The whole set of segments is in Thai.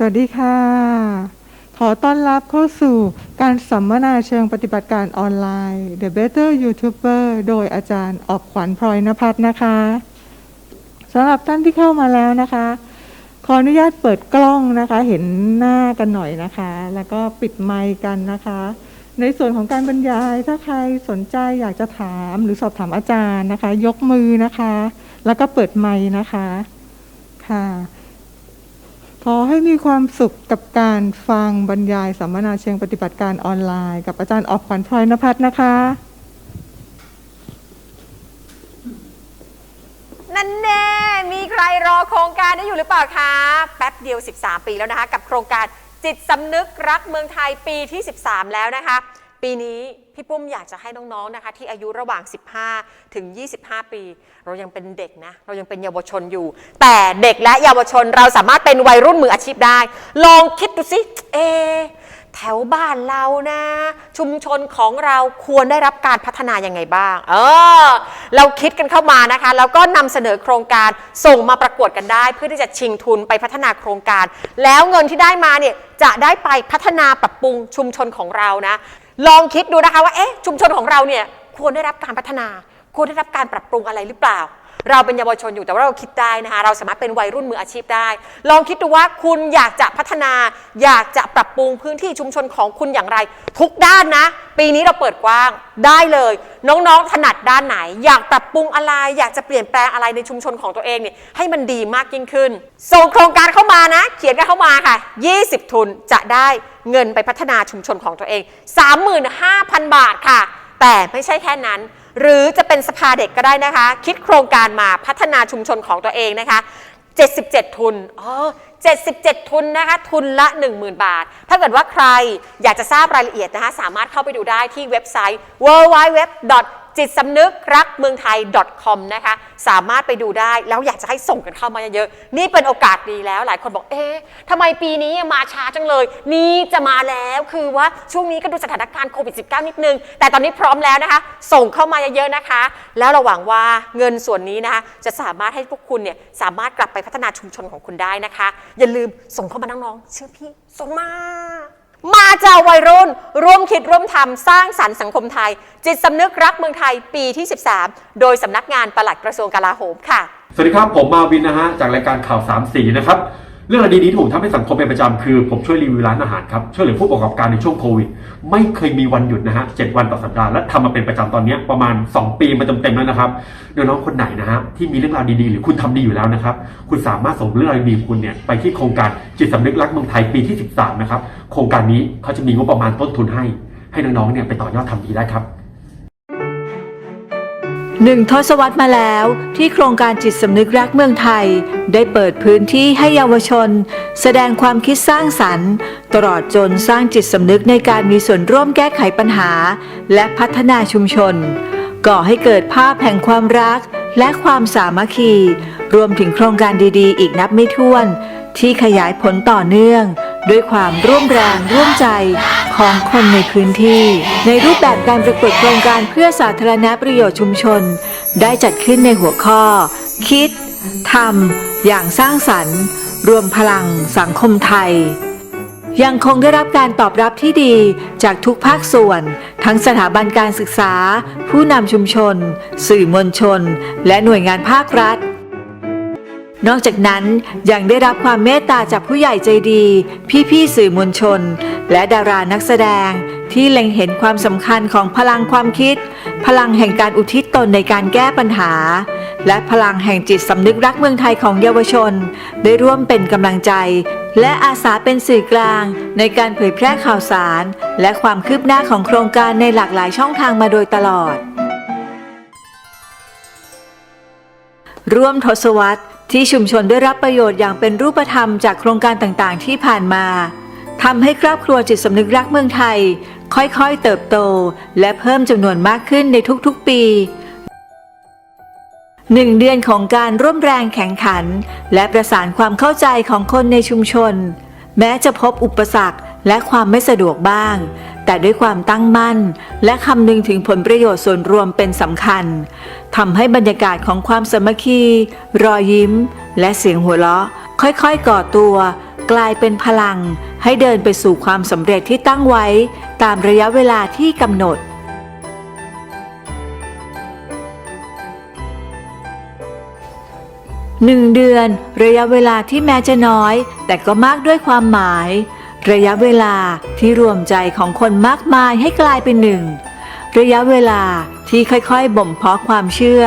สวัสดีค่ะ ขอต้อนรับเข้าสู่การสัมมนาเชิงปฏิบัติการออนไลน์ The Better YouTuber โดยอาจารย์ออบขวัญพลอยนภัทรนะคะสำหรับท่านที่เข้ามาแล้วนะคะ ขออนุญาตเปิดกล้องนะคะ เห็นหน้ากันหน่อยนะคะ แล้วก็ปิดไมค์กันนะคะ ในส่วนของการบรรยาย ถ้าใครสนใจอยากจะถามหรือสอบถามอาจารย์นะคะ ยกมือนะคะ แล้วก็เปิดไมค์นะคะค่ะ อให้มีความสุขกับการฟังบรรยายสัมมนาเชิงปฏิบัติการออนไลน์ กับอาจารย์ออกขวัญพลอยนภัทรนะคะ นั่นแน่ มีใครรอโครงการได้อยู่หรือเปล่าคะ แป๊บเดียว 13 ปีแล้วนะคะ กับโครงการจิตสำนึกรักเมืองไทยปีที่ 13 แล้วนะคะ ปีนี้พี่ปุ้มอยากจะให้น้องๆนะคะที่อายุระหว่าง 15 ถึง 25 ปี เรายังเป็นเด็กนะ เรายังเป็นเยาวชนอยู่ แต่เด็กและเยาวชนเราสามารถเป็นวัยรุ่นมืออาชีพได้ ลองคิดดูสิเอแถวบ้านเรานะ ชุมชนของเราควรได้รับการพัฒนายังไงบ้าง เออ เราคิดกันเข้ามานะคะ แล้วก็นำเสนอโครงการส่งมาประกวดกันได้ เพื่อที่จะชิงทุนไปพัฒนาโครงการ แล้วเงินที่ได้มาเนี่ยจะได้ไปพัฒนาปรับปรุงชุมชนของเรานะ ลองคิดดูนะคะว่าเอ๊ะชุมชนของเราเนี่ยควรได้รับการพัฒนา ควรได้รับการปรับปรุงอะไรหรือเปล่า เราเป็นเยาวชนอยู่แต่ว่าเราคิดได้นะคะ เราสามารถเป็นวัยรุ่นมืออาชีพได้ ลองคิดดูว่าคุณอยากจะพัฒนา อยากจะปรับปรุงพื้นที่ชุมชนของคุณอย่างไร ทุกด้านนะ ปีนี้เราเปิดกว้างได้เลย น้องๆถนัดด้านไหน อยากปรับปรุงอะไร อยากจะเปลี่ยนแปลงอะไรในชุมชนของตัวเองเนี่ยให้มันดีมากยิ่งขึ้น ส่งโครงการเข้ามานะ เขียนกันเข้ามาค่ะ 20 ทุนจะได้เงินไปพัฒนาชุมชนของตัวเอง 35,000 บาทค่ะ แต่ไม่ใช่แค่นั้น หรือจะเป็นสภาเด็กก็ได้นะคะ คิดโครงการมาพัฒนาชุมชนของตัวเองนะคะ 77 ทุนอ๋อ77 ทุนนะคะ ทุนละ 10,000 บาท ถ้าเกิดว่าใครอยากจะทราบรายละเอียดนะคะ สามารถเข้าไปดูได้ที่เว็บไซต์ www จิตสำนึกรักเมืองไทย .com นะคะสามารถไปดูได้แล้วอยากจะให้ส่งกันเข้ามาเยอะๆนี่เป็นโอกาสดีแล้วหลายคนบอกเอ๊ะทำไมปีนี้มาช้าจังเลย นี่จะมาแล้วคือว่าช่วงนี้ก็ดูสถานการณ์โควิด -19 นิดนึง แต่ตอนนี้พร้อมแล้วนะคะ ส่งเข้ามาเยอะๆนะคะ แล้วเราหวังว่าเงินส่วนนี้นะคะจะสามารถให้พวกคุณเนี่ยสามารถกลับไปพัฒนาชุมชนของคุณได้นะคะ อย่าลืมส่งเข้ามาน้องๆเชื่อพี่ส่งมา มาจากวัยรุ่นร่วมคิดร่วมทำสร้างสรรค์สังคมไทย จิตสำนึกรักเมืองไทยปีที่ 13 โดยสำนักงานปลัดกระทรวงกลาโหมค่ะ สวัสดีครับ ผมมาวินนะฮะ จากรายการข่าวสามสีนะครับ เรื่องราวดีๆที่ผมทำให้สังคมเป็นประจำคือผมช่วยรีวิวร้านอาหารครับช่วยเหลือผู้ประกอบการในช่วงโควิด ไม่เคยมีวันหยุดนะฮะเจ็ดวันต่อสัปดาห์และทำมาเป็นประจำตอนนี้ประมาณ 2 ปีมาเต็มๆแล้วนะครับน้องๆคนไหนนะฮะที่มีเรื่องราวดีๆ หรือคุณทำดีอยู่แล้วนะครับคุณสามารถส่งเรื่องราวดีๆของคุณเนี่ยไปที่โครงการจิตสำนึกรักเมืองไทยปีที่ 13 นะครับโครงการนี้เขาจะมีงบประมาณต้นทุนให้ ให้น้องๆเนี่ยไปต่อยอดทำดีได้ครับ หนึ่งทศวรรษมาแล้วที่โครงการจิตสำนึกรักเมืองไทย ได้เปิดพื้นที่ให้เยาวชน แสดงความคิดสร้างสรรค์ ตลอดจนสร้างจิตสำนึกในการมีส่วนร่วมแก้ไขปัญหา และพัฒนาชุมชน ก่อให้เกิดภาพแห่งความรักและความสามัคคี รวมถึงโครงการดีๆ อีกนับไม่ถ้วน ที่ขยายผลต่อเนื่อง ด้วยความร่วมแรงร่วมใจของคนในพื้นที่ ในรูปแบบการประกวดโครงการเพื่อสาธารณประโยชน์ชุมชน ได้จัดขึ้นในหัวข้อ คิดทำอย่างสร้างสรรค์ รวมพลังสังคมไทย ยังคงได้รับการตอบรับที่ดีจากทุกภาคส่วน ทั้งสถาบันการศึกษา ผู้นำชุมชน สื่อมวลชน และหน่วยงานภาครัฐ นอกจากนั้นยังได้รับความเมตตาจากผู้ใหญ่ใจดี พี่ๆสื่อมวลชน และดารานักแสดง ที่เล็งเห็นความสำคัญของพลังความคิด พลังแห่งการอุทิศตนในการแก้ปัญหา และพลังแห่งจิตสำนึกรักเมืองไทยของเยาวชน ได้ร่วมเป็นกำลังใจ และอาสาเป็นสื่อกลาง ในการเผยแพร่ข่าวสาร และความคืบหน้าของโครงการในหลากหลายช่องทางมาโดยตลอด ร่วมทศวรรษ ที่ชุมชนได้รับประโยชน์อย่างเป็นรูปธรรมจากโครงการต่างๆ ที่ผ่านมาทำให้ครอบครัวจิตสำนึกรักเมืองไทย ค่อยๆ เติบโต และเพิ่มจำนวนมากขึ้นในทุกๆ ปีหนึ่งเดือนของการร่วมแรงแข่งขัน และประสานความเข้าใจของคนในชุมชน แม้จะพบอุปสรรคและความไม่สะดวกบ้าง แต่ด้วยความตั้งมั่น และคำนึงถึงผลประโยชน์ส่วนรวมเป็นสำคัญทำให้บรรยากาศของความสมัคคี รอยยิ้ม และเสียงหัวเราะ ค่อยๆ ก่อตัว กลายเป็นพลัง ให้เดินไปสู่ความสำเร็จที่ตั้งไว้ ตามระยะเวลาที่กำหนดหนึ่งเดือน ระยะเวลาที่แม้จะน้อย แต่ก็มากด้วยความหมาย ระยะเวลาที่รวมใจของคนมากมายให้กลายเป็นหนึ่ง ระยะเวลาที่ค่อยๆ บ่มเพาะความเชื่อ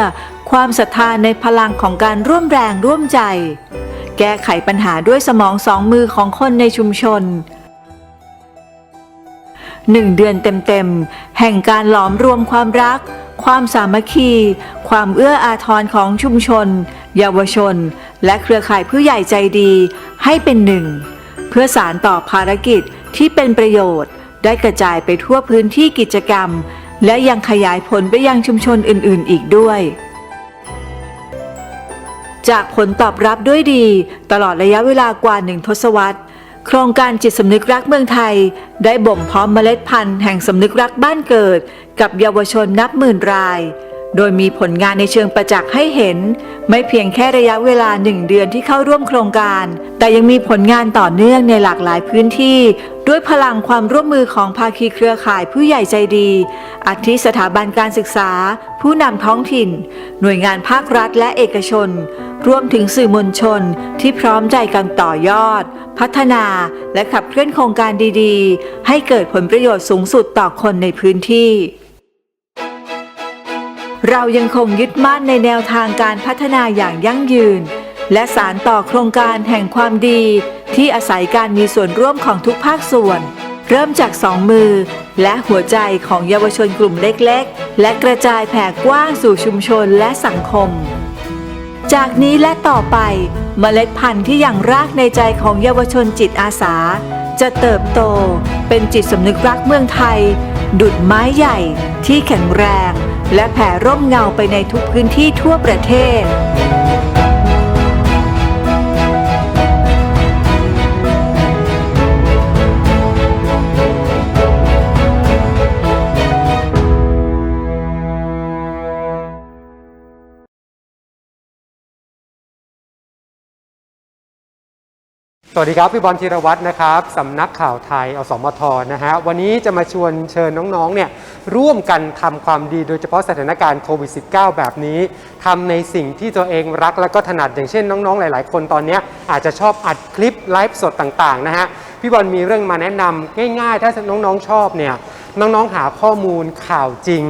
ความศรัทธาในพลังของการร่วมแรงร่วมใจ แก้ไขปัญหาด้วยสมองสองมือของคนในชุมชนหนึ่งเดือนเต็มๆ แห่งการหลอมรวมความรัก ความสามัคคี ความเอื้ออาทรของชุมชน เยาวชน และเครือข่ายผู้ใหญ่ใจดีให้เป็นหนึ่ง เพื่อสารต่อภารกิจที่เป็นประโยชน์ ได้กระจายไปทั่วพื้นที่กิจกรรม และยังขยายผลไปยังชุมชนอื่น ๆ อีกด้วย จากผลตอบรับด้วยดี ตลอดระยะเวลากว่าหนึ่งทศวรรษโครงการจิตสำนึกรักเมืองไทย ได้บ่มเพาะเมล็ดพันธุ์แห่งสำนึกรักบ้านเกิด กับเยาวชนนับหมื่นราย โดยมีผลงานในเชิงประจักษ์ให้เห็น ไม่เพียงแค่ระยะเวลาหนึ่งเดือนที่เข้าร่วมโครงการ แต่ยังมีผลงานต่อเนื่องในหลากหลายพื้นที่ ด้วยพลังความร่วมมือของภาคีเครือข่ายผู้ใหญ่ใจดีอาทิสถาบันการศึกษา ผู้นำท้องถิ่น หน่วยงานภาครัฐและเอกชน รวมถึงสื่อมวลชนที่พร้อมใจกันต่อยอด พัฒนาและขับเคลื่อนโครงการดีๆ ให้เกิดผลประโยชน์สูงสุดต่อคนในพื้นที่ เรายังคงยึดมั่นในแนวทางการพัฒนาอย่างยั่งยืน และสารต่อโครงการแห่งความดี ที่อาศัยการมีส่วนร่วมของทุกภาคส่วน เริ่มจากสองมือ และหัวใจของเยาวชนกลุ่มเล็ก ๆ และกระจายแผ่กว้างสู่ชุมชนและสังคม จากนี้และต่อไปเมล็ดพันธุ์ที่ยังรากในใจของเยาวชนจิตอาสา จะเติบโตเป็นจิตสำนึกรักเมืองไทย ดุดไม้ใหญ่ที่แข็งแรง และแผ่ร่มเงาไปในทุกพื้นที่ทั่วประเทศ สวัสดีครับ พี่บอลธีรวัตรนะครับสำนักข่าวไทยอสมทนะฮะวันนี้จะมาชวนเชิญน้องๆเนี่ยร่วมกันทำความดีโดยเฉพาะสถานการณ์โควิด -19 แบบนี้ทำในสิ่งที่ตัวเองรักและก็ถนัดอย่างเช่นน้องๆ หลายๆ คนตอนนี้อาจจะชอบอัดคลิปไลฟ์สดต่างๆนะฮะพี่บอลมีเรื่องมาแนะนำง่ายๆ ถ้าน้องๆชอบเนี่ยน้องๆหาข้อมูลข่าวจริง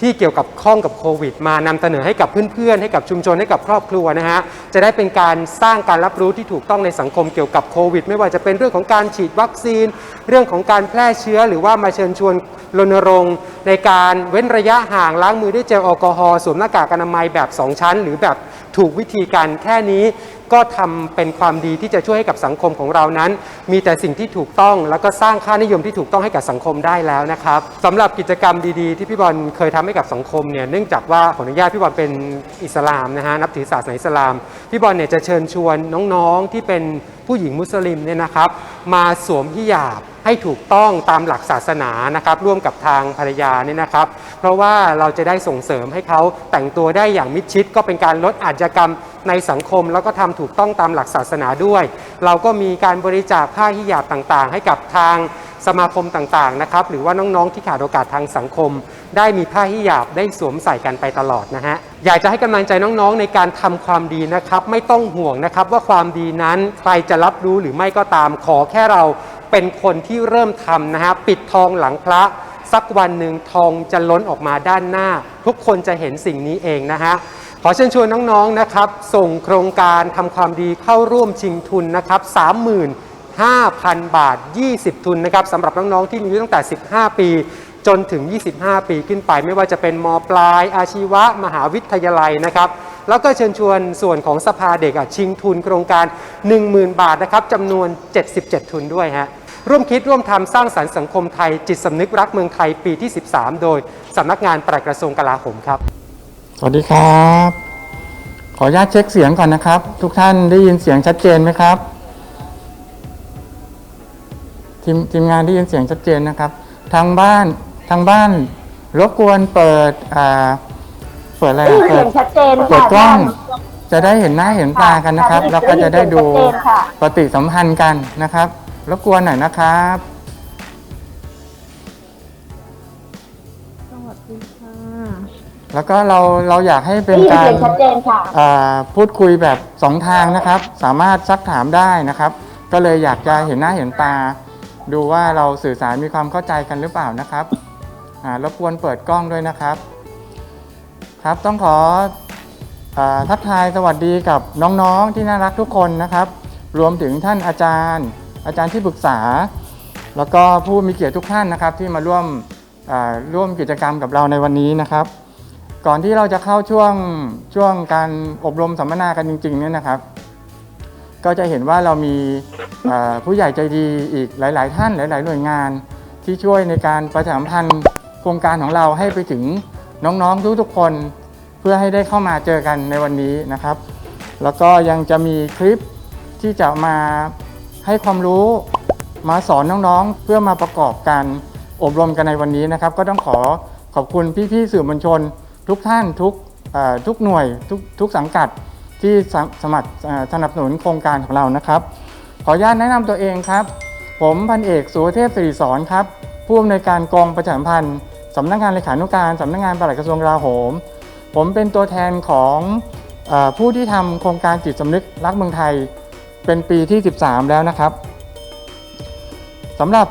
ที่เกี่ยวกับข้องกับโควิด มานำเสนอให้กับเพื่อนๆ ให้กับชุมชนให้กับครอบครัวนะฮะจะได้เป็นการสร้างการรับรู้ที่ถูกต้องในสังคมเกี่ยวกับโควิด ไม่ว่าจะเป็นเรื่องของการฉีดวัคซีน เรื่องของการแพร่เชื้อ หรือว่ามาเชิญชวนรณรงค์ในการเว้นระยะห่างล้างมือด้วยเจลแอลกอฮอล์สวมหน้ากากอนามัยแบบ 2 ชั้น หรือแบบ ถูกวิธีการแค่นี้ก็ทำเป็นความดีที่จะช่วยให้กับสังคมของเรานั้น มีแต่สิ่งที่ถูกต้องแล้วก็สร้างค่านิยมที่ถูกต้องให้กับสังคมได้แล้วนะครับสำหรับกิจกรรมดีๆ ที่พี่บอลเคยทำให้กับสังคมเนี่ยเนื่องจากว่าขออนุญาตพี่บอลเป็นอิสลามนะฮะนับถือศาสนาอิสลามพี่บอลเนี่ยจะเชิญชวนน้องๆที่เป็นผู้หญิงมุสลิมเนี่ยนะครับ มาสวมฮิญาบ ให้ถูกต้องตามหลักศาสนานะครับร่วมกับทางภรรยาเนี่ยนะครับ เพราะว่าเราจะได้ส่งเสริมให้เขาแต่งตัวได้อย่างมิดชิด ก็เป็นการลดอาชญากรรมในสังคม แล้วก็ทำถูกต้องตามหลักศาสนาด้วย เราก็มีการบริจาคผ้าฮิญาบต่างๆ ให้กับทางสมาคมต่างๆนะครับหรือว่าน้องๆที่ขาดโอกาสทางสังคม ได้มีผ้าฮิญาบได้สวมใส่กันไปตลอดนะฮะอยากจะให้กำลังใจน้องๆในการทำความดีนะครับ ไม่ต้องห่วงนะครับว่าความดีนั้นใครจะรับรู้หรือไม่ก็ตามขอแค่เรา เป็นคนที่เริ่มทำนะฮะปิดทองหลังพระ สักวันหนึ่งทองจะล้นออกมาด้านหน้า ทุกคนจะเห็นสิ่งนี้เองนะฮะขอเชิญชวนน้องๆนะครับ ส่งโครงการทำความดีเข้าร่วมชิงทุนนะครับ35,000 บาท 20 ทุนนะครับสำหรับน้องๆที่มีอายุตั้งแต่ 15 ปีจนถึง 25 ปีขึ้นไป ไม่ว่าจะเป็นมปลายอาชีวะ มหาวิทยาลัยนะครับ แล้วก็เชิญชวนส่วนของสภาเด็กอะชิงทุนโครงการ 10,000 บาทนะครับจำนวน 77 ทุนด้วยฮะร่วมคิดร่วมทำสร้างสรรค์สังคมไทย จิตสำนึกรักเมืองไทยปีที่ 13 โดยสำนักงานปลัดกระทรวงกลาโหมครับ สวัสดีครับ ขออนุญาตเช็คเสียงก่อนนะครับ ทุกท่านได้ยินเสียงชัดเจนไหมครับทีมทีมงานได้ยินเสียงชัดเจนนะครับ ทางบ้านทางบ้านรบกวนเปิดอ่า เปิดอะไรได้ยิอะนเสียงชัดเจนเปิค่ะดกล้องท่านจะได้เห็นหน้าเห็นตากันนะครับ แล้วก็จะได้ดูปฏิสัมพันธ์กันนะครับรบกวนหน่อยนะครับ สวัสดีค่ะแล้วก็เราเราอยากให้เป็นการอ่าพูดคุยแบบสองทางนะครับ สามารถซักถามได้นะครับ ก็เลยอยากจะเห็นหน้าเห็นตา ดูว่าเราสื่อสารมีความเข้าใจกันหรือเปล่านะครับอ่ารบกวนเปิดกล้องด้วยนะครับ ครับต้องขออทักทายสวัสดีกับน้องๆที่น่ารักทุกคนนะครับ รวมถึงท่านอาจารย์ อาจารย์ที่ปรึกษา แล้วก็ผู้มีเกียรติทุกท่านนะครับ ที่มาร่วมร่วมกิจกรรมกับเราในวันนี้นะครับ ก่อนที่เราจะเข้าช่วงช่วงการอบรมสัมมนากันจริงๆเนี่ยนะครับ ก็จะเห็นว่าเรามีผู้ใหญ่ใจดีอีกหลาย ๆ ท่านหลาย ๆ หน่วยงานที่ช่วยในการประชาสัมพันธ์โครงการของเราให้ไปถึง น้องๆทุกๆคนเพื่อให้ได้เข้ามาเจอกันในวันนี้นะครับ แล้วก็ยังจะมีคลิปที่จะมาให้ความรู้มาสอนน้องๆ เพื่อมาประกอบการอบรมกันในวันนี้นะครับ ก็ต้องขอขอบคุณพี่ๆสื่อมวลชน ทุกท่านทุกทุกหน่วยทุกทุกสังกัดที่สมสมัครสนับสนุนโครงการของเรานะครับ ขออนุญาตแนะนำตัวเองครับ ผมพันเอกสุวเทพสิริสอนครับ ผู้อำนวยการกองประชาสัมพันธ์ สำนักงานเลขานุการสำนักงานปลัดกระทรวงกลาโหม ผมเป็นตัวแทนของออผู้ที่ทำโครงการจิตสำนึกรักเมืองไทยเป็นปีที่ 13 แล้วนะครับสำหรับ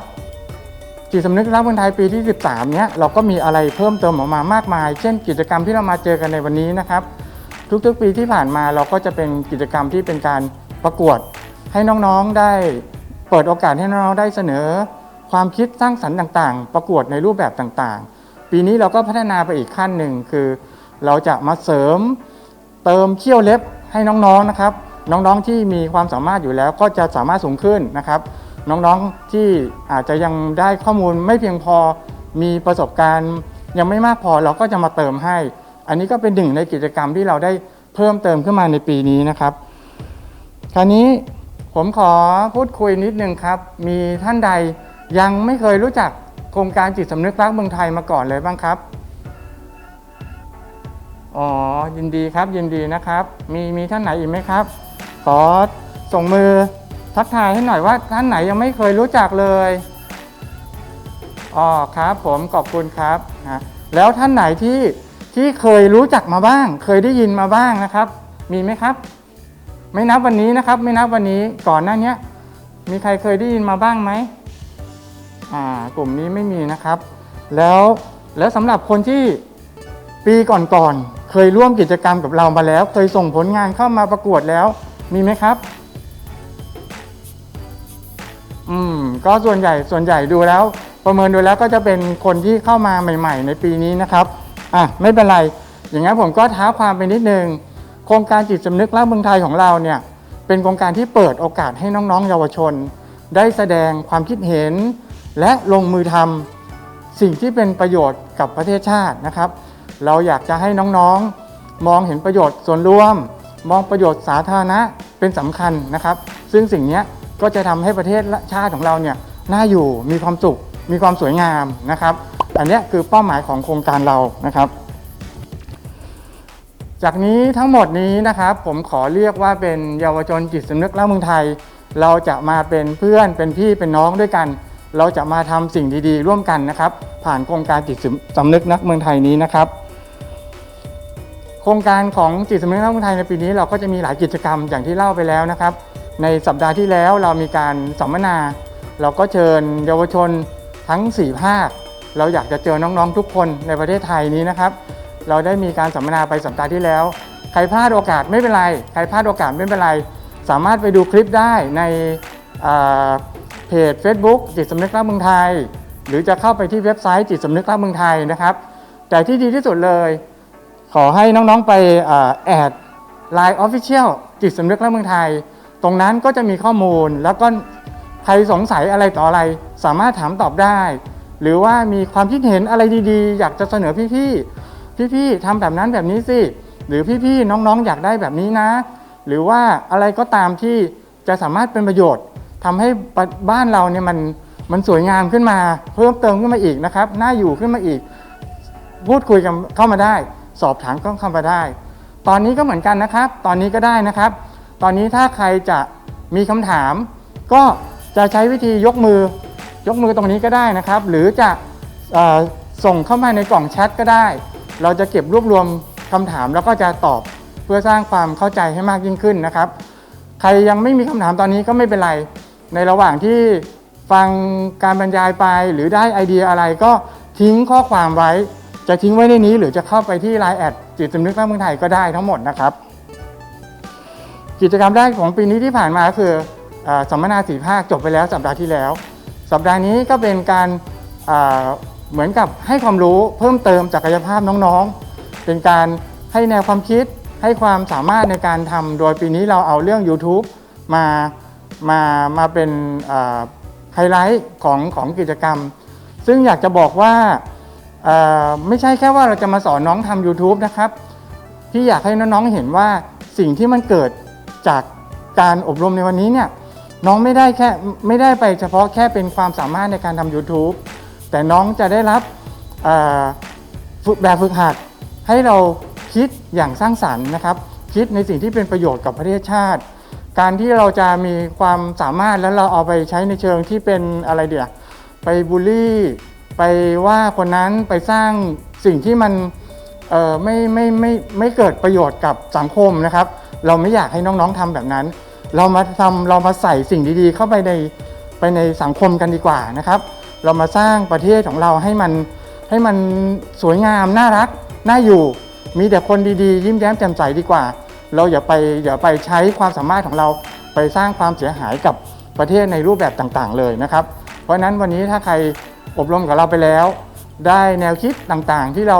จิตสำนึกรักเมืองไทยปีที่ 13 เนี้ยเราก็มีอะไรเพิ่มเติมออกมามากมาย เช่นกิจกรรมที่เรามาเจอกันในวันนี้นะครับ ทุกๆปีที่ผ่านมาเราก็จะเป็นกิจกรรมที่เป็นการประกวด ให้น้องๆได้เปิดโอกาสให้น้องๆได้เสนอ ความคิดสร้างสรรค์ต่างๆ ประกวดในรูปแบบต่างๆ ปีนี้เราก็พัฒนาไปอีกขั้นหนึ่งคือ เราจะมาเสริมเติมเขี้ยวเล็บให้น้องๆนะครับ น้องๆที่มีความสามารถอยู่แล้วก็จะสามารถสูงขึ้นนะครับ น้องๆที่อาจจะยังได้ข้อมูลไม่เพียงพอมีประสบการณ์ยังไม่มากพอเราก็จะมาเติมให้ อันนี้ก็เป็นหนึ่งในกิจกรรมที่เราได้เพิ่มเติมขึ้นมาในปีนี้นะครับ คราวนี้ผมขอพูดคุยนิดนึงครับ มีท่านใดยังไม่เคยรู้จัก โครงการจิตสำนึกรักเมืองไทยมาก่อนเลยบ้างครับ อ๋อ ยินดีครับ ยินดีนะครับ มีมีท่านไหนอีกไหมครับ ขอส่งมือทักทายให้หน่อยว่าท่านไหนยังไม่เคยรู้จักเลย อ๋อครับ ผมขอบคุณครับนะแล้วท่านไหนที่ที่เคยรู้จักมาบ้าง เคยได้ยินมาบ้างนะครับ มีไหมครับ ไม่นับวันนี้นะครับ ไม่นับวันนี้ก่อนหน้านี้มีใครเคยได้ยินมาบ้างไหม อ่ากลุ่มนี้ไม่มีนะครับ แล้วแล้วสำหรับคนที่ปีก่อนๆเคยร่วมกิจกรรมกับเรามาแล้ว เคยส่งผลงานเข้ามาประกวดแล้วมีไหมครับ อืมก็ส่วนใหญ่ส่วนใหญ่ดูแล้ว ประเมินดูแล้วก็จะเป็นคนที่เข้ามาใหม่ ๆ ในปีนี้นะครับอะไม่เป็นไร อย่างนั้นผมก็ท้าความไปนิดนึงโครงการจิตสำนึกรักเมืองไทยของเราเนี่ยเป็นโครงการที่เปิดโอกาสให้น้องๆ เยาวชน ได้แสดงความคิดเห็น และลงมือทำสิ่งที่เป็นประโยชน์กับประเทศชาตินะครับ เราอยากจะให้น้องๆ มองเห็นประโยชน์ส่วนรวม มองประโยชน์สาธารณะเป็นสำคัญนะครับ ซึ่งสิ่งนี้ก็จะทำให้ประเทศชาติของเราเนี่ยน่าอยู่มีความสุข มีความสวยงามนะครับ อันนี้คือเป้าหมายของโครงการเรานะครับ จากนี้ทั้งหมดนี้นะครับ ผมขอเรียกว่าเป็นเยาวชนจิตสำนึกรักเมืองไทย เราจะมาเป็นเพื่อนเป็นพี่เป็นน้องด้วยกัน เราจะมาทำสิ่งดีๆ ร่วมกันนะครับ ผ่านโครงการจิตสำนึกนักเมืองไทยนี้นะครับ โครงการของจิตสำนึกนักเมืองไทยในปีนี้เราก็จะมีหลายกิจกรรมอย่างที่เล่าไปแล้วนะครับ ในสัปดาห์ที่แล้วเรามีการสัมมนา เราก็เชิญเยาวชนทั้ง 4 ภาค เราอยากจะเจอน้องๆทุกคนในประเทศไทยนี้นะครับ เราได้มีการสัมมนาไปสัปดาห์ที่แล้ว ใครพลาดโอกาสไม่เป็นไร ใครพลาดโอกาสไม่เป็นไร สามารถไปดูคลิปได้ใน เพจ Facebook จิตสำนึกรักเมืองไทย หรือจะเข้าไปที่เว็บไซต์จิตสำนึกรักเมืองไทยนะครับ แต่ที่ดีที่สุดเลย ขอให้น้องๆไปแอด Line Official จิตสำนึกรักเมืองไทย ตรงนั้นก็จะมีข้อมูลแล้วก็ใครสงสัยอะไรต่ออะไร สามารถถามตอบได้ หรือว่ามีความคิดเห็นอะไรดีๆ อยากจะเสนอพี่ๆพี่ๆทำแบบนั้นแบบนี้สิหรือพี่ๆน้องๆอยากได้แบบนี้นะ หรือว่าอะไรก็ตามที่จะสามารถเป็นประโยชน์ ทำให้บ้านเราเนี่ยมันมันสวยงามขึ้นมา เพิ่มเติมขึ้นมาอีกนะครับน่าอยู่ขึ้นมาอีก พูดคุยกันเข้ามาได้ สอบถามก็เข้ามาได้ ตอนนี้ก็เหมือนกันนะครับ ตอนนี้ก็ได้นะครับ ตอนนี้ถ้าใครจะมีคำถาม ก็จะใช้วิธียกมือยกมือตรงนี้ก็ได้นะครับ หรือจะส่งเข้ามาในกล่องแชทก็ได้ เราจะเก็บรวบรวมคำถามแล้วก็จะตอบเพื่อสร้างความเข้าใจให้มากยิ่งขึ้นนะครับ ใครยังไม่มีคำถามตอนนี้ก็ไม่เป็นไร ในระหว่างที่ฟังการบรรยายไปหรือได้ไอเดียอะไรก็ทิ้งข้อความไว้ จะทิ้งไว้ในนี้ หรือจะเข้าไปที่ Line แอดจิตสำนึกรักเมืองไทยก็ได้ทั้งหมดนะครับ กิจกรรมแรกของปีนี้ที่ผ่านมาคืออสัมมนาสีภาคจบไปแล้วสัปดาห์ที่แล้ว สัปดาห์นี้ก็เป็นการเหมือนกับให้ความรู้เพิ่มเติมศักกายภาพน้องๆ เป็นการให้แนวความคิดให้ความสามารถในการทำโดยปีนี้เราเอาเรื่อง YouTube มา มามาเป็นไฮไลท์ของของกิจกรรม ซึ่งอยากจะบอกว่าไม่ใช่แค่ว่าเราจะมาสอนน้องทำ YouTube นะครับที่อยากให้น้องๆเห็นว่าสิ่งที่มันเกิดจากการอบรมในวันนี้เนี่ยน้องไม่ได้แค่ไม่ได้ไปเฉพาะแค่เป็นความสามารถในการทำ YouTube แต่น้องจะได้รับฝึกแบบฝึกหัดให้เราคิดอย่างสร้างสรรค์นะครับ คิดในสิ่งที่เป็นประโยชน์กับประเทศชาติ การที่เราจะมีความสามารถแล้วเราเอาไปใช้ในเชิงที่เป็นอะไรเดียวไปบูลลี่ ไปว่าคนนั้นไปสร้างสิ่งที่มันเอ่ไม่ไม่ไม่ไม่เกิดประโยชน์กับสังคมนะครับ เราไม่อยากให้น้องๆทำแบบนั้น เรามาทำเรามาใส่สิ่งดีๆ เข้าไปในไปในสังคมกันดีกว่านะครับ เรามาสร้างประเทศของเราให้มันให้มันสวยงามน่ารักน่าอยู่ มีแต่คนดีๆ ยิ้มแย้มแจ่มใสดีกว่า เราอย่าไปอย่าไปใช้ความสามารถของเราไปสร้างความเสียหายกับประเทศในรูปแบบต่างๆ เลยนะครับ เพราะฉะนั้นวันนี้ถ้าใครอบรมกับเราไปแล้ว ได้แนวคิดต่างๆ ที่เรา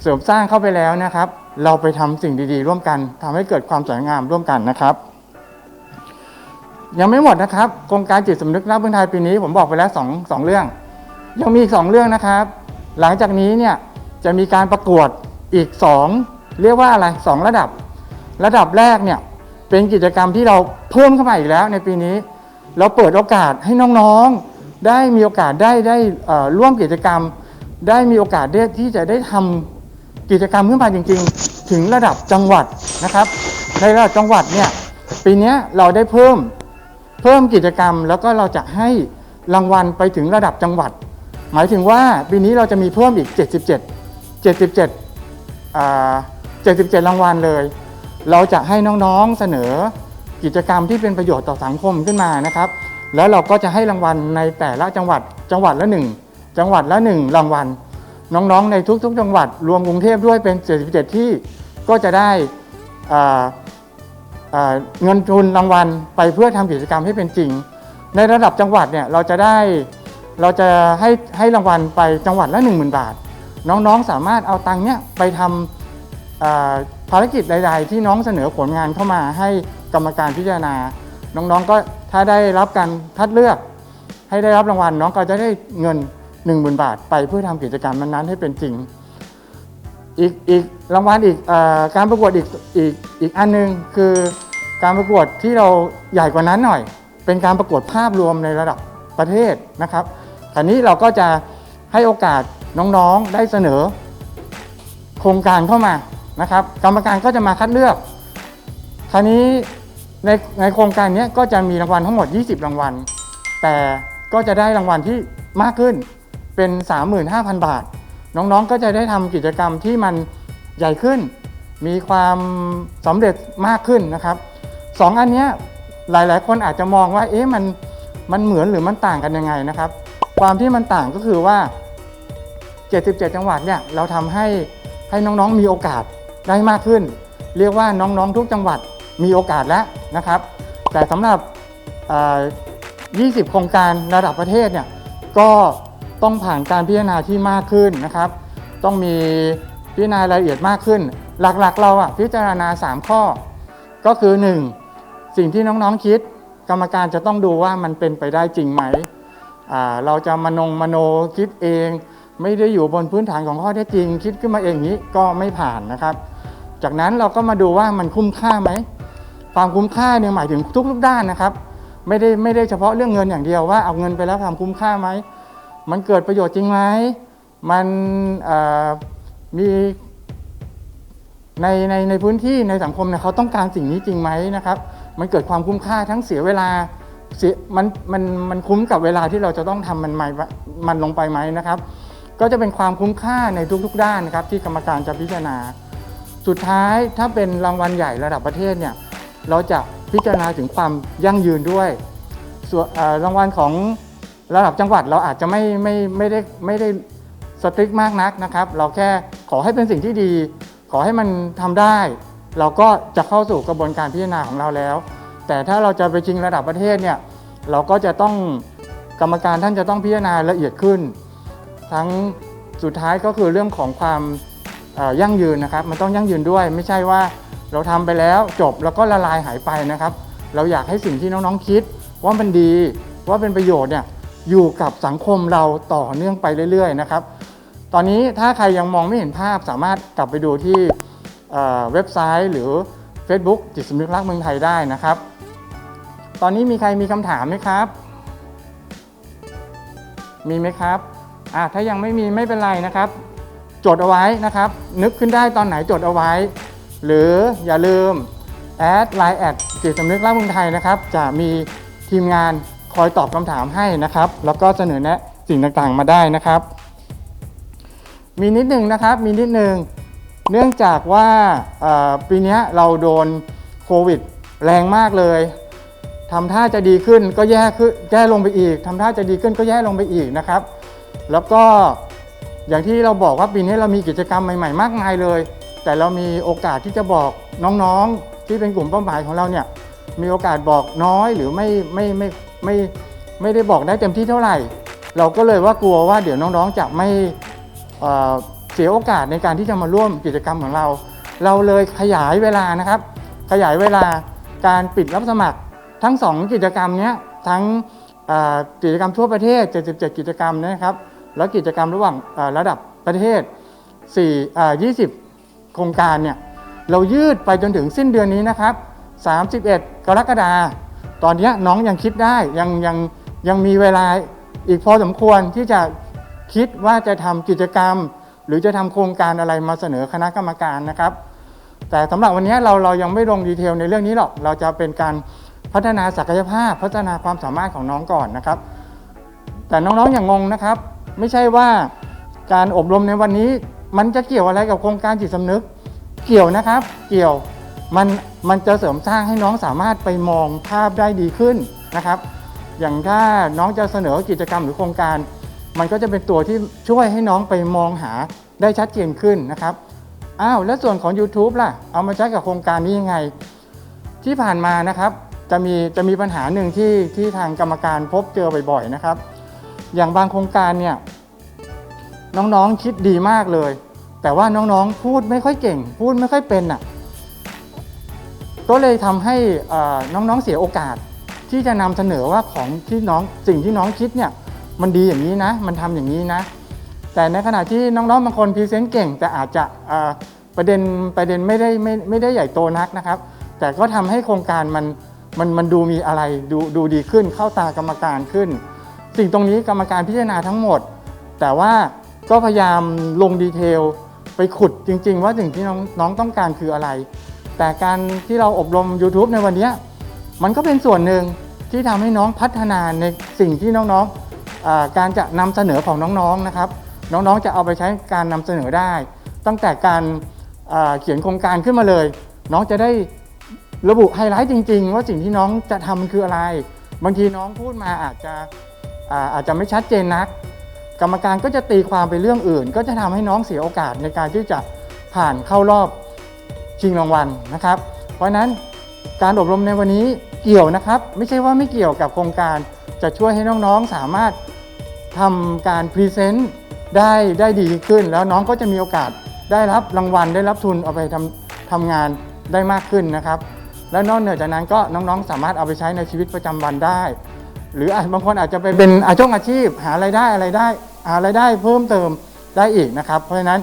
เสริมสร้างเข้าไปแล้วนะครับ เราไปทำสิ่งดีๆ ร่วมกันทำให้เกิดความสวยงามร่วมกันนะครับ ยังไม่หมดนะครับโครงการจิตสำนึกรักเมืองไทยปีนี้ผมบอกไปแล้วสองสองเรื่อง ยังมีอีกสองเรื่องนะครับ หลังจากนี้เนี่ยจะมีการประกวดอีกสองเรียกว่าอะไรสองระดับ ระดับแรกเนี่ยเป็นกิจกรรมที่เราเพิ่มเข้ามาอีกแล้วในปีนี้ เราเปิดโอกาสให้น้องๆ ได้มีโอกาสได้ได้ร่วมกิจกรรม ได้มีโอกาสได้ที่จะได้ทำกิจกรรมขึ้นมาจริง ๆ ถึงระดับจังหวัดนะครับ ในระดับจังหวัดเนี่ยปีนี้เราได้เพิ่มเพิ่มกิจกรรมแล้วก็เราจะให้รางวัลไปถึงระดับจังหวัด หมายถึงว่าปีนี้เราจะมีเพิ่มอีก 77 77 77 รางวัลเลย เราจะให้น้องๆเสนอกิจกรรมที่เป็นประโยชน์ต่อสังคมขึ้นมานะครับ แล้วเราก็จะให้รางวัลในแต่ละจังหวัดจังหวัดละหนึ่งจังหวัดละหนึ่งรางวัล น้องๆในทุกๆ จังหวัดรวมกรุงเทพด้วยเป็น 77 ที่ก็จะได้เงินทุนรางวัลไปเพื่อทำกิจกรรมให้เป็นจริง ในระดับจังหวัดเนี่ยเราจะได้เราจะให้ให้รางวัลไปจังหวัดละ 10,000 บาท น้องๆสามารถเอาตังค์เนี้ยไปทำ ภารกิจใด ๆ ที่น้องเสนอผลงานเข้ามาให้กรรมการพิจารณา น้องๆก็ถ้าได้รับการคัดเลือก ให้ได้รับรางวัลน้องก็จะได้เงิน 10,000 บาท ไปเพื่อทำกิจกรรมนั้นๆให้เป็นจริง อีกอีกรางวัลอีกอการประกวดอีกอีกอีกอันหนึงคือการประกวดที่เราใหญ่กว่านั้นหน่อย เป็นการประกวดภาพรวมในระดับประเทศนะครับคราวนี้เราก็จะให้โอกาสน้องๆได้เสนอโครงการเข้ามา นะครับ กรรมการก็จะมาคัดเลือก คราวนี้ในในโครงการนี้ก็จะมีรางวัลทั้งหมด 20 รางวัล แต่ก็จะได้รางวัลที่มากขึ้นเป็น 35,000 บาท น้องๆก็จะได้ทำกิจกรรมที่มันใหญ่ขึ้น มีความสำเร็จมากขึ้นนะครับสองอันนี้หลายๆ คนอาจจะมองว่าเอ๊ะมันมันเหมือนหรือมันต่างกันยังไงนะครับ ความที่มันต่างก็คือว่า 77 จังหวัดเนี่ยเราทำให้ให้น้องๆมีโอกาส ได้มากขึ้น เรียกว่าน้องๆทุกจังหวัดมีโอกาสแล้วนะครับ แต่สำหรับ 20 โครงการระดับประเทศเนี่ยก็ต้องผ่านการพิจารณาที่มากขึ้นนะครับ ต้องมีพิจารณารายละเอียดมากขึ้น หลักๆ เราอะพิจารณา 3 ข้อ ก็คือ 1. สิ่งที่น้องๆคิด กรรมการจะต้องดูว่ามันเป็นไปได้จริงไหม เราจะมนงมโนคิดเอง ไม่ได้อยู่บนพื้นฐานของข้อเท็จจริง คิดขึ้นมาเองอย่างนี้ก็ไม่ผ่านนะครับ จากนั้นเราก็มาดูว่ามันคุ้มค่าไหมความคุ้มค่าเนี่ยหมายถึงทุกๆด้านนะครับ ไม่ได้ไม่ได้เฉพาะเรื่องเงินอย่างเดียวว่าเอาเงินไปแล้วทำคุ้มค่าไหมมันเกิดประโยชน์จริงไหมมันมีในในในพื้นที่ในสังคมเนี่ยเขาต้องการสิ่งนี้จริงไหมนะครับ มันเกิดความคุ้มค่าทั้งเสียเวลาเสียมันมันมันคุ้มกับเวลาที่เราจะต้องทำมันไหม่มันลงไปไหมนะครับ ก็จะเป็นความคุ้มค่าในทุกๆด้านนะครับ ที่กรรมการจะพิจารณา สุดท้ายถ้าเป็นรางวัลใหญ่ระดับประเทศเนี่ยเราจะพิจารณาถึงความยั่งยืนด้วยส่วนรางวัลของระดับจังหวัดเราอาจจะไม่ไม่ไม่ได้ไม่ได้สตริกมากนักนะครับ เราแค่ขอให้เป็นสิ่งที่ดี ขอให้มันทำได้ เราก็จะเข้าสู่กระบวนการพิจารณาของเราแล้ว แต่ถ้าเราจะไปชิงระดับประเทศเนี่ยเราก็จะต้องกรรมการท่านจะต้องพิจารณาละเอียดขึ้น ทั้งสุดท้ายก็คือเรื่องของความ ยั่งยืนนะครับ มันต้องยั่งยืนด้วย ไม่ใช่ว่าเราทำไปแล้วจบแล้วก็ละลายหายไปนะครับ เราอยากให้สิ่งที่น้องๆคิด ว่ามันดีว่าเป็นประโยชน์เนี่ยอยู่กับสังคมเราต่อเนื่องไปเรื่อยๆนะครับตอนนี้ถ้าใครยังมองไม่เห็นภาพสามารถกลับไปดูที่เว็บไซต์หรือ Facebook จิตสำนึกรักเมืองไทยได้นะครับ ตอนนี้มีใครมีคำถามไหมครับ มีไหมครับอะถ้ายังไม่มีไม่เป็นไรนะครับ จดเอาไว้นะครับ นึกขึ้นได้ตอนไหนจดเอาไว้ หรืออย่าลืมแอดไลน์แอดจิตสำนึกรักเมืองไทยนะครับ จะมีทีมงานคอยตอบคำถามให้นะครับ แล้วก็เสนอแนะสิ่งต่างๆมาได้นะครับ มีนิดหนึ่งนะครับ มีนิดหนึ่งเนื่องจากว่าปีนี้เราโดนโควิดแรงมากเลยทำท่าจะดีขึ้นก็แย่ขึ้นแย่ลงไปอีกทำท่าจะดีขึ้นก็แย่ลงไปอีกนะครับ แล้วก็ อย่างที่เราบอกว่าปีนี้เรามีกิจกรรมใหม่ๆ มากมายเลย แต่เรามีโอกาสที่จะบอกน้องๆ ที่เป็นกลุ่มเป้าหมายของเราเนี่ยมีโอกาสบอกน้อยหรือไม่ไม่ไม่ไม่ไม่ได้บอกได้เต็มที่เท่าไหร่ เราก็เลยว่ากลัวว่าเดี๋ยวน้องๆจะไม่เสียโอกาสในการที่จะมาร่วมกิจกรรมของเรา เราเลยขยายเวลานะครับ ขยายเวลาการปิดรับสมัครทั้ง 2 กิจกรรมเนี้ยทั้งกิจกรรมทั่วประเทศ 77 กิจกรรมนะครับ แล้วกิจกรรมระหว่างระดับประเทศ4 20 โครงการเนี่ยเรายืดไปจนถึงสิ้นเดือนนี้นะครับ 31 กรกฎาคมตอนนี้น้องยังคิดได้ยังยังยังมีเวลาอีกพอสมควรที่จะคิดว่าจะทำกิจกรรม หรือจะทำโครงการอะไรมาเสนอคณะกรรมการนะครับ แต่สำหรับวันนี้เราเรายังไม่ลงดีเทลในเรื่องนี้หรอกเราจะเป็นการพัฒนาศักยภาพพัฒนาความสามารถของน้องก่อนนะครับ แต่น้องๆอย่างงงนะครับ ไม่ใช่ว่าการอบรมในวันนี้มันจะเกี่ยวอะไรกับโครงการจิตสำนึก เกี่ยวนะครับ เกี่ยวมันมันจะเสริมสร้างให้น้องสามารถไปมองภาพได้ดีขึ้นนะครับ อย่างถ้าน้องจะเสนอกิจกรรมหรือโครงการ มันก็จะเป็นตัวที่ช่วยให้น้องไปมองหาได้ชัดเจนขึ้นนะครับอ้าวแล้วส่วนของ YouTube ล่ะ เอามาใช้กับโครงการนี้ยังไง ที่ผ่านมานะครับ จะมีจะมีปัญหาหนึ่งที่ที่ทางกรรมการพบเจอบ่อยๆนะครับ อย่างบางโครงการเนี่ยน้องๆคิดดีมากเลย แต่ว่าน้องๆพูดไม่ค่อยเก่ง พูดไม่ค่อยเป็นอะก็เลยทำให้น้องๆเสียโอกาสที่จะนำเสนอว่าของที่น้องสิ่งที่น้องคิดเนี่ยมันดีอย่างนี้นะ มันทำอย่างนี้นะ แต่ในขณะที่น้องๆบางคนพรีเซนต์เก่ง แต่อาจจะประเด็นประเด็นไม่ได้ไม่ไม่ได้ใหญ่โตนักนะครับ แต่ก็ทำให้โครงการมันมันมันดูมีอะไรดูดูดีขึ้นเข้าตากรรมการขึ้น สิ่งตรงนี้กรรมการพิจารณาทั้งหมด แต่ว่าก็พยายามลงดีเทลไปขุดจริง ๆ ว่าสิ่งที่น้องน้องต้องการคืออะไร แต่การที่เราอบรม YouTube ในวันนี้มันก็เป็นส่วนหนึ่งที่ทำให้น้องพัฒนาในสิ่งที่น้องๆการจะนำเสนอของน้องๆนะครับ น้องๆจะเอาไปใช้การนำเสนอได้ ตั้งแต่การเขียนโครงการขึ้นมาเลย น้องจะได้ระบุไฮไลท์จริง ๆ ว่าสิ่งที่น้องจะทำมันคืออะไร บางทีน้องพูดมาอาจจะ อาจจะไม่ชัดเจนนัก กรรมการก็จะตีความไปเรื่องอื่น ก็จะทำให้น้องเสียโอกาสในการที่จะผ่านเข้ารอบชิงรางวัลนะครับ เพราะฉะนั้นการอบรมในวันนี้เกี่ยวนะครับ ไม่ใช่ว่าไม่เกี่ยวกับโครงการจะช่วยให้น้องๆสามารถทำการพรีเซนต์ได้ได้ดีขึ้น แล้วน้องก็จะมีโอกาสได้รับรางวัลได้รับทุนเอาไปทำทำงานได้มากขึ้นนะครับ แล้วนอกเหนือจากนั้นก็น้องๆ สามารถเอาไปใช้ในชีวิตประจำวันได้ หรืออาจบางคนอาจจะไปเป็นอาชีพอาชีพ หารายได้อะไรได้หารายได้เพิ่มเติมได้อีกนะครับ เพราะฉะนั้น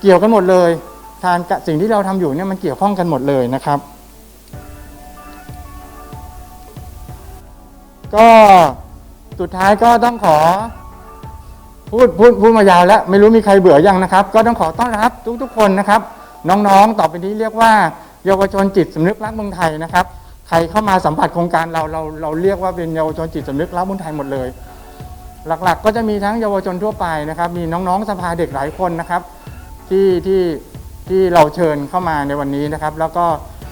เกี่ยวกันหมดเลยทานกับสิ่งที่เราทำอยู่เนี่ยมันเกี่ยวข้องกันหมดเลยนะครับ ก็สุดท้ายก็ต้องขอพูดพูดพูดมายาวแล้วไม่รู้มีใครเบื่อยังนะครับ ก็ต้องขอต้อนรับทุกๆคนนะครับ น้องๆต่อไปนี้เรียกว่า เยาวชนจิตสำนึกรักเมืองไทยนะครับ ใครเข้ามาสัมผัสโครงการเราเราเราเรียกว่าเป็นเยาวชนจิตสำนึกรักเมืองไทยหมดเลย หลักๆ ก็จะมีทั้งเยาวชนทั่วไปนะครับ มีน้องๆสภาเด็กหลายคนนะครับที่ที่ที่เราเชิญเข้ามาในวันนี้นะครับ แล้วก็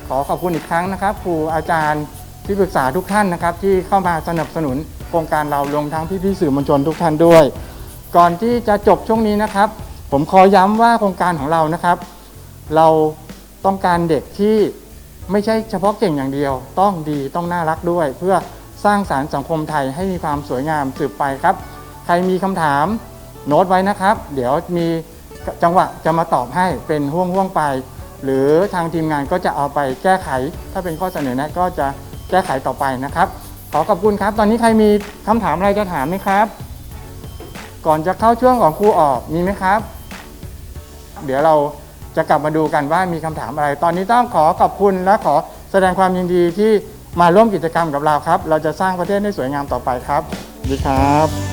ขอขอบคุณอีกครั้งนะครับครูอาจารย์ที่ปรึกษาทุกท่านนะครับ ที่เข้ามาสนับสนุนโครงการเรารวมทั้งพี่ๆสื่อมวลชนทุกท่านด้วย ก่อนที่จะจบช่วงนี้นะครับ ผมขอย้ำว่าโครงการของเรานะครับ เราต้องการเด็กที่ ไม่ใช่เฉพาะเก่งอย่างเดียว ต้องดีต้องน่ารักด้วย เพื่อสร้างสารรค์สังคมไทยให้มีความสวยงามสืบไปครับ ใครมีคำถามโน้ตไว้นะครับ เดี๋ยวมีจังหวะจะมาตอบให้เป็นห่วงๆไป หรือทางทีมงานก็จะเอาไปแก้ไข ถ้าเป็นข้อเสนอแนะก็จะแก้ไขต่อไปนะครับ ขอขอบคุณครับ ตอนนี้ใครมีคำถามอะไรจะถามไหมครับ ก่อนจะเข้าช่วงของครูออกมีไหมครับ เดี๋ยวเรา จะกลับมาดูกันว่ามีคำถามอะไร ตอนนี้ต้องขอขอบคุณและขอแสดงความยินดีที่มาร่วมกิจกรรมกับเราครับ เราจะสร้างประเทศให้สวยงามต่อไปครับดีครับ